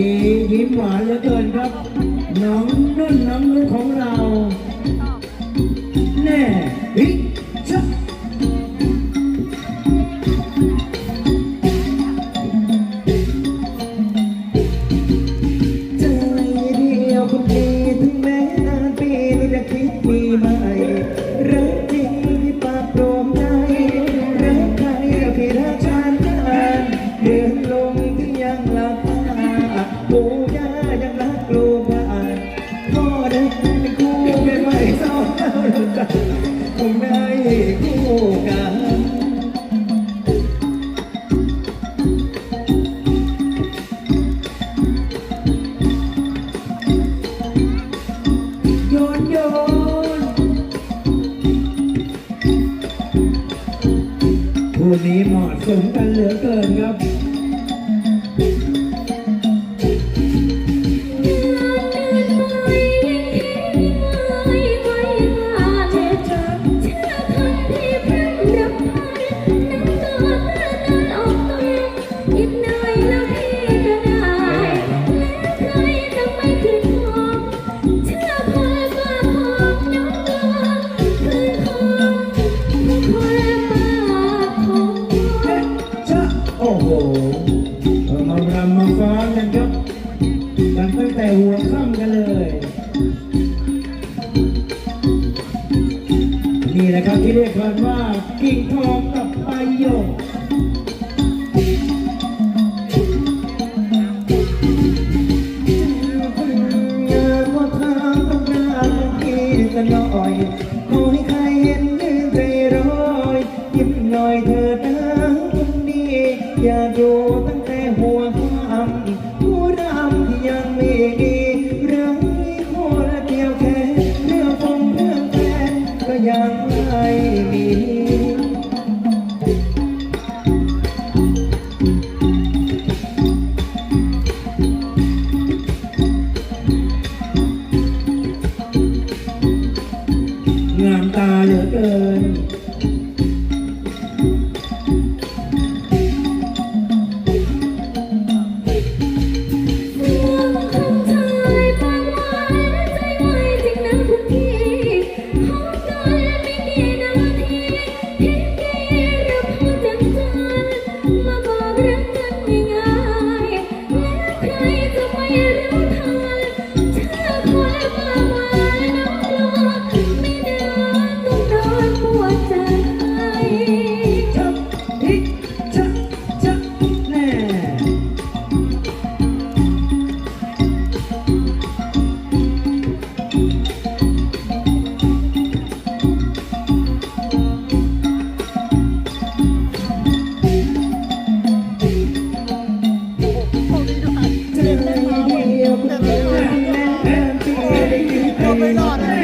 ียิ้มหวานเหลือเกินครับ น้องนุ่นน้องนุ่นของเรา แน่ ยเธอนะคนดีอย่ากอยู่ตั้งแต่หัวค่ำผู้รำที่ยังไม่ดีรักคนเดียวแค่เรื่องฟงเรื่องแฟนก็ยังไม่มีงามตาเหลือเกิน on.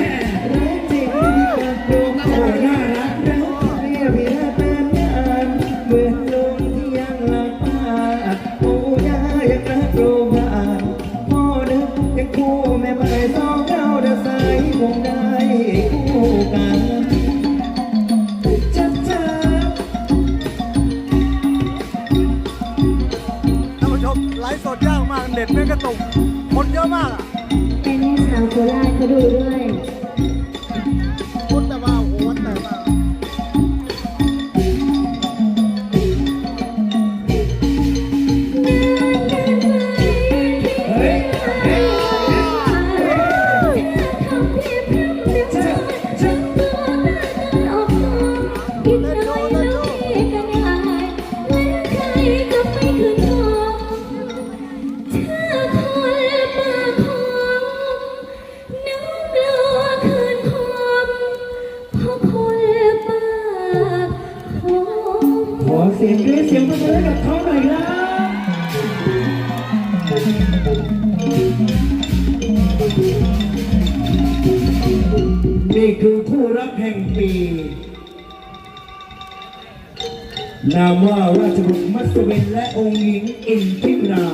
他就有时 นามว่าราชบุตรมัสเวนและองค์หญิงอินทิรา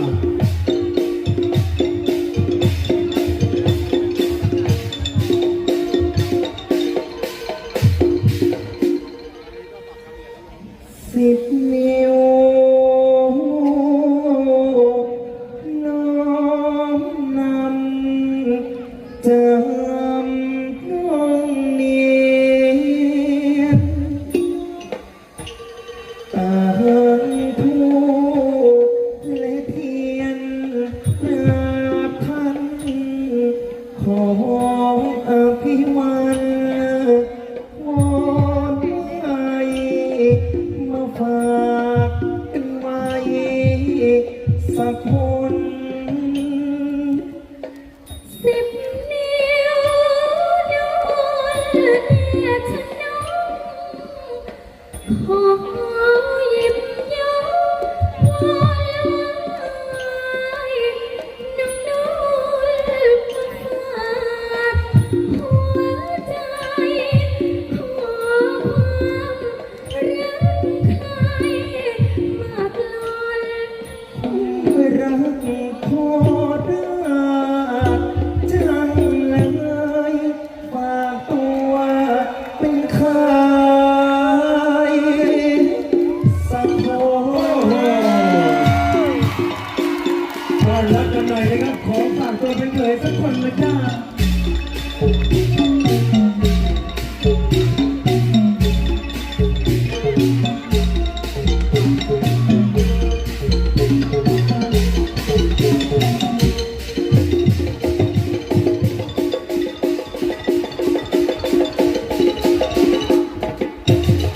นหน่อยนะครับ ขอฝากตัวเป็นเคยสักคนนะจ้า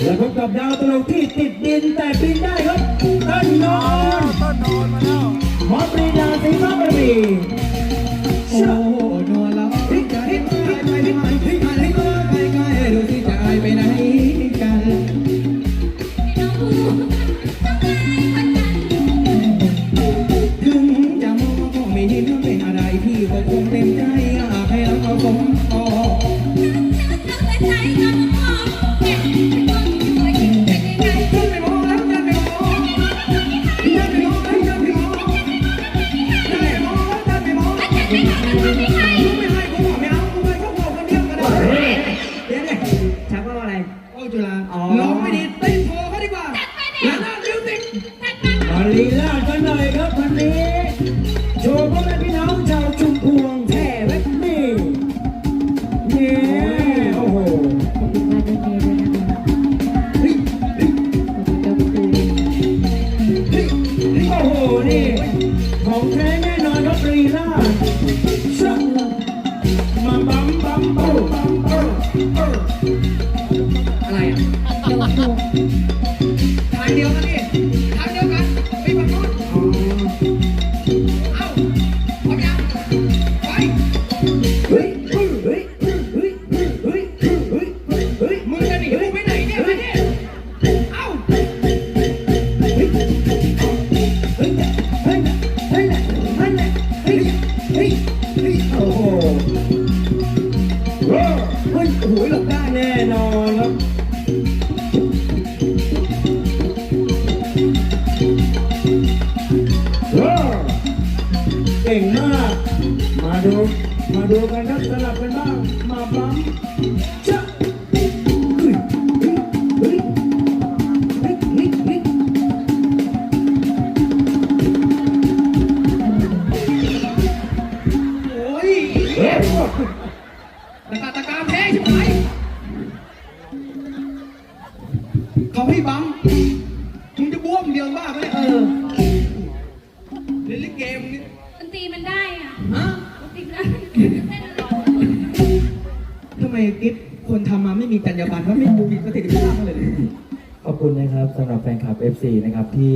และพบกับดาวตลกที่ติดดินแต่บินได้ Yeah. เฮ้ยเฮ้ยเฮ้ยเฮ้ยเฮ้ยเฮ้ยเฮ้ยเฮ้ยเฮ้ยมึงจะหนีกูไปไหนเนี่ยมาเนี่ยเอ้าเฮ้ยเฮ้ยเฮ้ยเฮ้ยเฮ้ยเฮ้ยเฮ้ยเฮ้ยโอ้โหเฮ้ยเฮ้ยโอ้โหหลบได้แน่นอนครับเออเก่งมากมาดู Maduka ngasala pema mabam ทำไมกิ๊บคนทำมาไม่มีจรรยาบรรณว่าไม่มีประสิทธิภาพเลย ขอบคุณนะครับสำหรับแฟนคลับ FC นะครับที่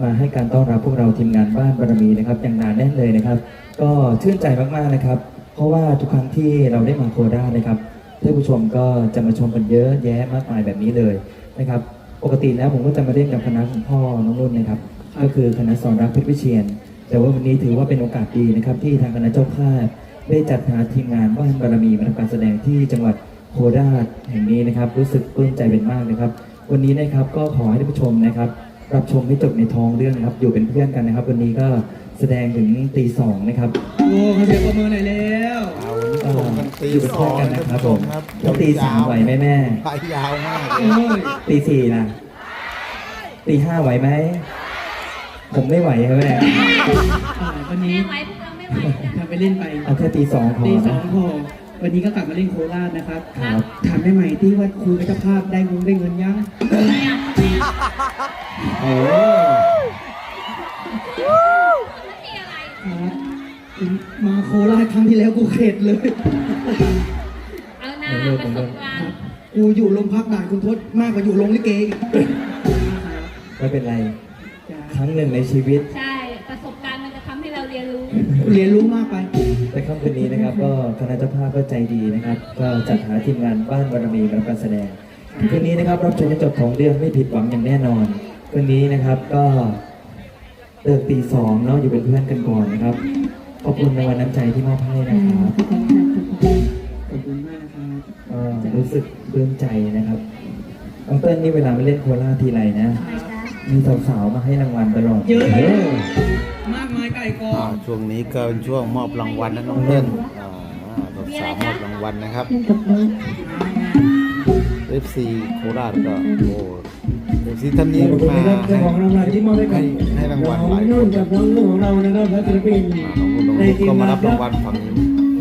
มาให้การต้อนรับพวกเราทีมงานบ้านบารมีนะครับอย่างหนาแน่นเลยนะครับ ก็ชื่นใจมากๆนะครับ เพราะว่าทุกครั้งที่เราได้มาโคราชนะครับท่านผู้ชมก็จะมาชมกันเยอะแยะมากมายแบบนี้เลยนะครับ ปกติแล้วผมก็จะมาเล่นกับคณะของพ่อน้องนุ่นนะครับ ก็คือคณะสอนรักเพชรวิเชียน แต่ว่าวันนี้ถือว่าเป็นโอกาสดีนะครับที่ทางคณะเจ้าภาพ ได้จัดหาทีมงานบ้านบารมีมาทำการแสดงที่จังหวัดโคราชแห่งนี้นะครับ รู้สึกปลื้มใจเป็นมากนะครับ วันนี้นะครับก็ขอให้ท่านผู้ชมนะครับ รับชมให้จบในท้องเรื่องนะครับ อยู่เป็นเพื่อนกันนะครับ วันนี้ก็แสดงถึงตีสองนะครับโอ้เขาเสียงประเมินหน่อยแล้ว เอาวันนี้ส่งกันตีอยู่เป็นสเพื่ออนงกันนะครับผมครับแล้วตีสามไหวไหมแม่ ไปยาวมากเลยโอ้ยตีสี่ล่ะตีห้าไหวไหม ผมไม่ไหวครับแม่อ่าวันนี้ แม่ไหวพวกเราไม่ไหวจ้ะ ทำไปเล่นไปเอาแค่ตีสองพอตีสอนะงพอวันนี้ก็กลับมาเล่นโคราชนะครับครับ ถามได้ไหมที่ว่าคุยกับเจ้าภาพได้เงินได้เงินยังโอ้ที่อะไรครับมาโคราชครั้งที่แล้วกูเข็ดเลย เอาหน้าประสบการณ์กูอยู่โรงพักด่านคุณทศมากกว่าอยู่โรงลิเกอีกไม่เป็นไรจ้ะครั้งหนึ่งในชีวิต ใช่ เราเรียนรู้เรียนรู้มากไป ในค่ำคืนนี้นะครับ ก็คณะเจ้าภาพก็ใจดีนะครับ ก็จัดหาทีมงานบ้านบารมีมาทำการแสดงคืนนี้นะครับรับชมให้จบของเรื่องไม่ผิดหวังอย่างแน่นอนคืนนี้นะครับก็เลิกตีสองเนาะอยู่เป็นเพื่อนกันก่อนนะครับขอบคุณในวันน้ำใจที่มอบให้นะครับขอบคุณมากนะครับก็รู้สึกปลื้มใจนะครับน้องเติ้ลนี่เวลามาเล่นโคราชทีไรนะ มีสาวๆมาให้รางวัลตลอดเยอะเออ มากมายไก่กออ่างช่วงนี้ก็เป็นช่วงมอบรางวัลนะน้องเล่นอ่าสาวๆมอบรางวัลนะครับ FC โคราชก็โอ้ FC ท่านนี้ขอบคุณมานะครับให้เจ้าของรางวัลที่มอบให้กับให้รางวัลน้องหลายคนุ่นนกับน้องนุ่นของเรานะครับและศิลปินน้องนุ่นน้องในนุ่นทีก็มมางานรับครารังบวัลฝั่งนี้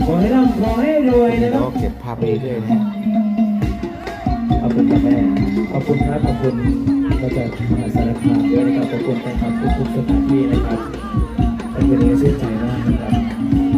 ขอให้ร่ำขอให้รวยนะคแล้รัวบก็เก็บภาพไปเรื่อยๆนะข อบคุณครับแม่ขอบคุณครับขอบคุณมาจะมหาสารคามด้วยนะครับขอบคุณแฟนคลับทุกๆสถานที่นะครับเป็นวันนี้ชื่นใจมากนะครับ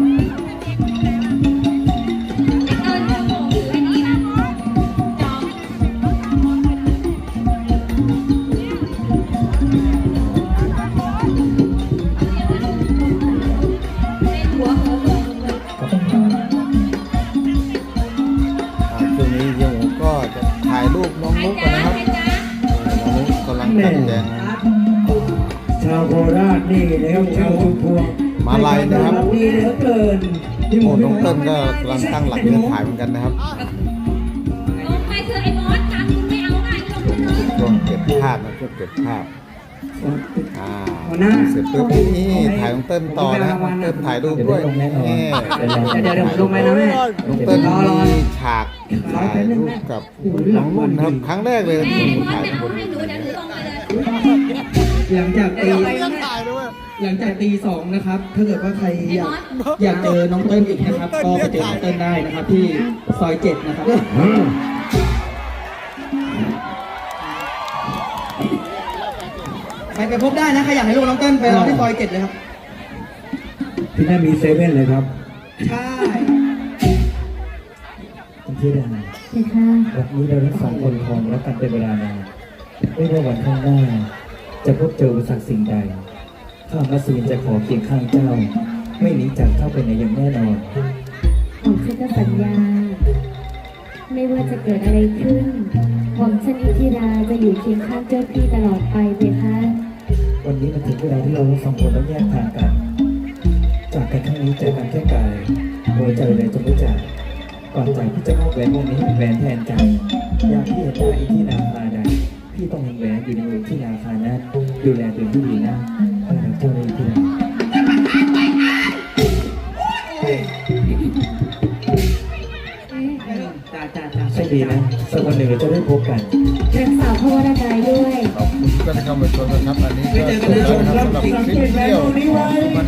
ายรูปน้องใครนุ๊กจ้ากันนะครับใครจ้าเออน้องนุ๊กกำลังตัดแต่งชาวโคราชนี่นะครับชาวชุมพวงมาลัยนะครับดีเหลือเกินพี่หมูน้องเติ้ลก็กำลังตั้งหลักเดินถ่ายเหมือนกันนะครับลงไปเถอะไอ้บอสตังค์มึงไม่เอาได้ก็ลงไปเลยช่วงเก็บภาพนะช่วงเก็บภาพ อ่าหัวหน้าเสร็จปุ๊บนี่ถ่ายน้องเติ้ลต่อนะน้องเติ้ลถ่ายรูปด้วยนี่เดี๋ยวเดี๋ยวผมลงไปนะแม่น้องเติ้ลมีฉากถ่ายรูปกับน้องนุ่นนะครับครั้งแรกเลยแม่ที่บอสถ่ายไม่ทุกเอาคนให้หนูเดี๋ยวหนูลงไปเลยหลังจากตีถ่ายด้วยหลังจากตีสองนะครับ ถ้าเกิดว่าใครอยากอยากเจอน้องเติ้ลอีกนะครับ ก็ไปเจอน้องเติ้ลได้นะครับ ที่ซอยเจ็ดนะครับ ไปไปพบได้นะใครอยากให้ลูกน้องเติ้ลไปรอที่ซอยเจ็ดเลยครับ ที่นั่นมีเซเว่นเลยครับ ใช่คุณที่ดาใช่ค่ะวันนี้เราทั้งสองคนครองรักกันเป็นเวลานานไม่ว่าวันข้างหน้า จะพบเจออุปสรรคสิ่งใดข้ามัสวินจะขอเคียงข้างเจ้า ไม่หนีจากเจ้าไปไหนอย่างแน่นอนผมฉันจะสัญญา ไม่ว่าจะเกิดอะไรขึ้นหม่อมฉันอิทธิราจะอยู่เคียงข้างเจ้าพี่ตลอดไปเลยค่ะ วันนี้มันถึงเวลาที่เราทั้งสองคนต้องแยกทางกัน จากกันครั้งนี้เจอกันแค่กายโดยใจเลยจงรู้จักก่อนจากพี่จะมอบแหวนวงนี้ให้เป็นแหวนแทนใจอยากที่เห็นได้ที่นาคาใดพี่ต้องเห็นแหวนอยู่ในมือที่นาคานั้นดูแลตัวพี่ดีนะเออเจ้าในที่นา ดีนะสักวันหนึ่งเราจะได้พบกันรักษาพ่อระกายด้วย ขอบคุณที่เข้ามาชมนะครับ อันนี้ก็จบแล้วนะครับสำหรับคลิปเที่ยวของมานาน